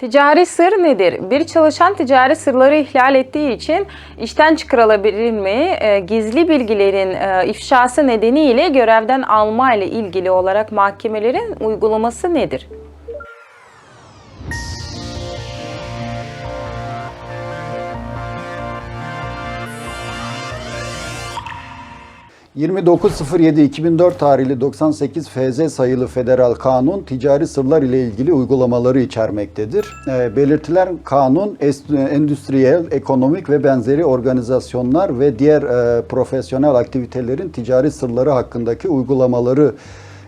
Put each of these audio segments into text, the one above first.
Ticari sır nedir? Bir çalışan ticari sırları ihlal ettiği için işten çıkarılabilir mi? E, Gizli bilgilerin e, ifşası nedeniyle görevden alma ile ilgili olarak mahkemelerin uygulaması nedir? ...29.07.2004 tarihli 98 FZ sayılı federal kanun ticari sırlar ile ilgili uygulamaları içermektedir. E, belirtilen kanun endüstriyel, ekonomik ve benzeri organizasyonlar ve diğer e, profesyonel aktivitelerin ticari sırları hakkındaki uygulamaları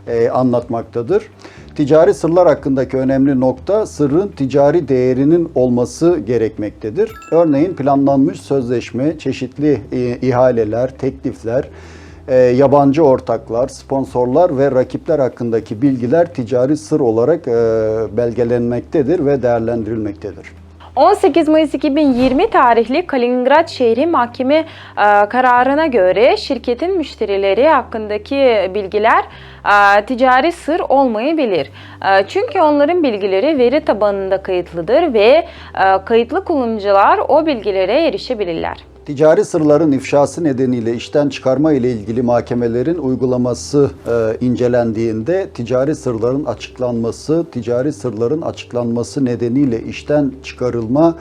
e, anlatmaktadır. Ticari sırlar hakkındaki önemli nokta sırrın ticari değerinin olması gerekmektedir. Örneğin planlanmış sözleşme, çeşitli e, ihaleler, teklifler, e, yabancı ortaklar, sponsorlar ve rakipler hakkındaki bilgiler ticari sır olarak e, belgelenmektedir ve değerlendirilmektedir. 18 Mayıs 2020 tarihli Kaliningrad şehri mahkeme e, kararına göre şirketin müşterileri hakkındaki bilgiler e, ticari sır olmayabilir. Çünkü onların bilgileri veri tabanında kayıtlıdır ve kayıtlı kullanıcılar o bilgilere erişebilirler. Ticari sırların ifşası nedeniyle işten çıkarma ile ilgili mahkemelerin uygulaması e, incelendiğinde ticari sırların açıklanması, ticari sırların açıklanması nedeniyle işten çıkarılma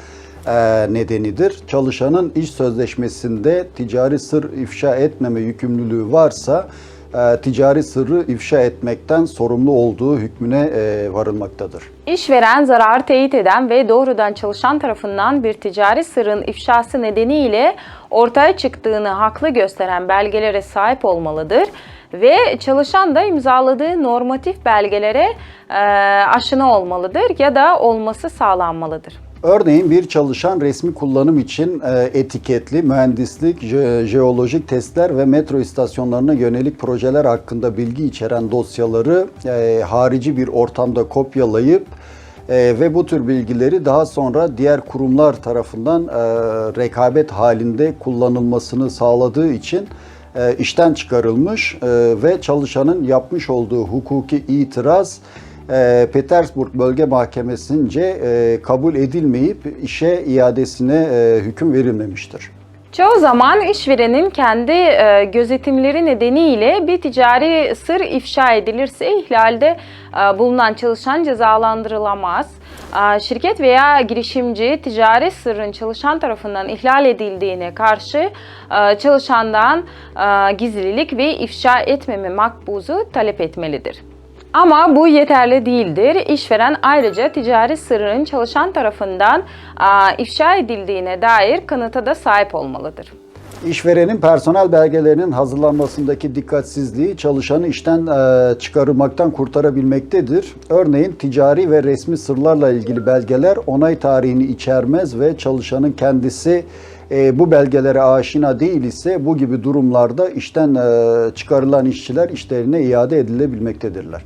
e, nedenidir. Çalışanın iş sözleşmesinde ticari sır ifşa etmeme yükümlülüğü varsa e, ticari sırrı ifşa etmekten sorumlu olduğu hükmüne e, varılmaktadır. İşveren zarar teyit eden ve doğrudan çalışan tarafından bir ticari sırrın ifşası nedeniyle ortaya çıktığını haklı gösteren belgelere sahip olmalıdır ve çalışan da imzaladığı normatif belgelere e, aşina olmalıdır ya da olması sağlanmalıdır. Örneğin bir çalışan resmi kullanım için e, etiketli mühendislik, je- jeolojik testler ve metro istasyonlarına yönelik projeler hakkında bilgi içeren dosyaları e, harici bir ortamda kopyalayıp e, ve bu tür bilgileri daha sonra diğer kurumlar tarafından rekabet halinde kullanılmasını sağladığı için işten çıkarılmış ve çalışanın yapmış olduğu hukuki itiraz e, Petersburg Bölge Mahkemesi'nce e, kabul edilmeyip işe iadesine e, hüküm verilmemiştir. Çoğu zaman işverenin kendi e, gözetimleri nedeniyle bir ticari sır ifşa edilirse ihlalde bulunan çalışan cezalandırılamaz. Şirket veya girişimci ticari sırrın çalışan tarafından ihlal edildiğine karşı çalışandan gizlilik ve ifşa etmeme makbuzu talep etmelidir. Ama bu yeterli değildir. İşveren ayrıca ticari sırrın çalışan tarafından ifşa edildiğine dair kanıta da sahip olmalıdır. İşverenin personel belgelerinin hazırlanmasındaki dikkatsizliği çalışanı işten e, çıkarılmaktan kurtarabilmektedir. Örneğin ticari ve resmi sırlarla ilgili belgeler onay tarihini içermez ve çalışanın kendisi e, bu belgelere aşina değil ise bu gibi durumlarda işten e, çıkarılan işçiler işlerine iade edilebilmektedirler.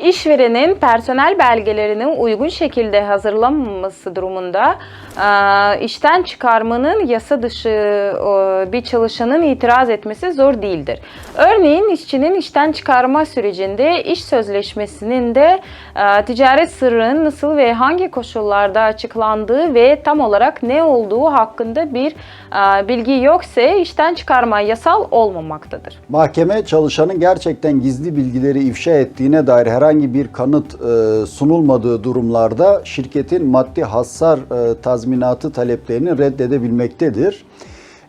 İşverenin personel belgelerini uygun şekilde hazırlanmaması durumunda e, işten çıkarmanın yasa dışı e, bir çalışanın itiraz etmesi zor değildir. Örneğin işçinin işten çıkarma sürecinde iş sözleşmesinin de e, ticaret sırrının nasıl ve hangi koşullarda açıklandığı ve tam olarak ne olduğu hakkında bir bilgi yoksa işten çıkarma yasal olmamaktadır. Mahkeme çalışanın gerçekten gizli bilgileri ifşa ettiğine dair herhangi bir kanıt e, sunulmadığı durumlarda şirketin maddi hasar e, tazminatı taleplerini reddedebilmektedir.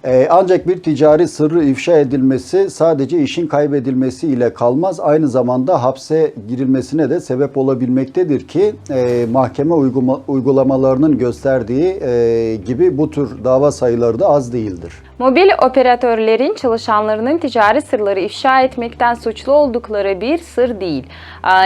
E, ancak bir ticari sırrı ifşa edilmesi sadece işin kaybedilmesi ile kalmaz, aynı zamanda hapse girilmesine de sebep olabilmektedir ki e, mahkeme uygulamalarının gösterdiği e, gibi bu tür dava sayıları da az değildir. Mobil operatörlerin çalışanlarının ticari sırları ifşa etmekten suçlu oldukları bir sır değil.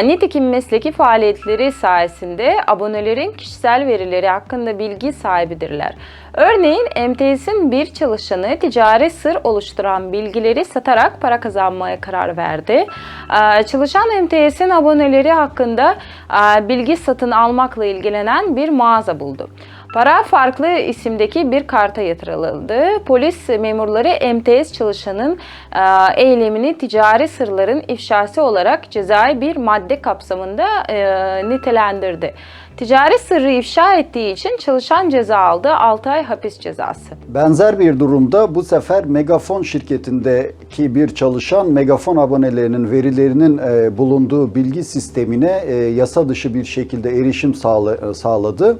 Nitekim mesleki faaliyetleri sayesinde abonelerin kişisel verileri hakkında bilgi sahibidirler. Örneğin MTS'in bir çalışanı ticari sır oluşturan bilgileri satarak para kazanmaya karar verdi. Aa, Çalışan MTS'in aboneleri hakkında aa, bilgi satın almakla ilgilenen bir mağaza buldu. Para farklı isimdeki bir karta yatırıldı. Polis memurları MTS çalışanın e, eylemini ticari sırların ifşası olarak cezai bir madde kapsamında e, nitelendirdi. Ticari sırrı ifşa ettiği için çalışan ceza aldı 6 ay hapis cezası. Benzer bir durumda bu sefer Megafon şirketindeki bir çalışan Megafon abonelerinin verilerinin e, bulunduğu bilgi sistemine yasa dışı bir şekilde erişim sağla- sağladı.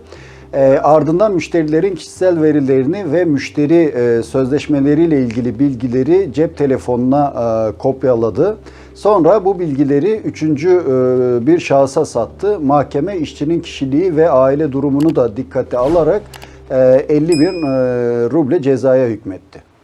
E, ardından müşterilerin kişisel verilerini ve müşteri e, sözleşmeleriyle ilgili bilgileri cep telefonuna e, kopyaladı. Sonra bu bilgileri üçüncü e, bir şahsa sattı. Mahkeme işçinin kişiliği ve aile durumunu da dikkate alarak e, 50 bin e, ruble cezaya hükmetti.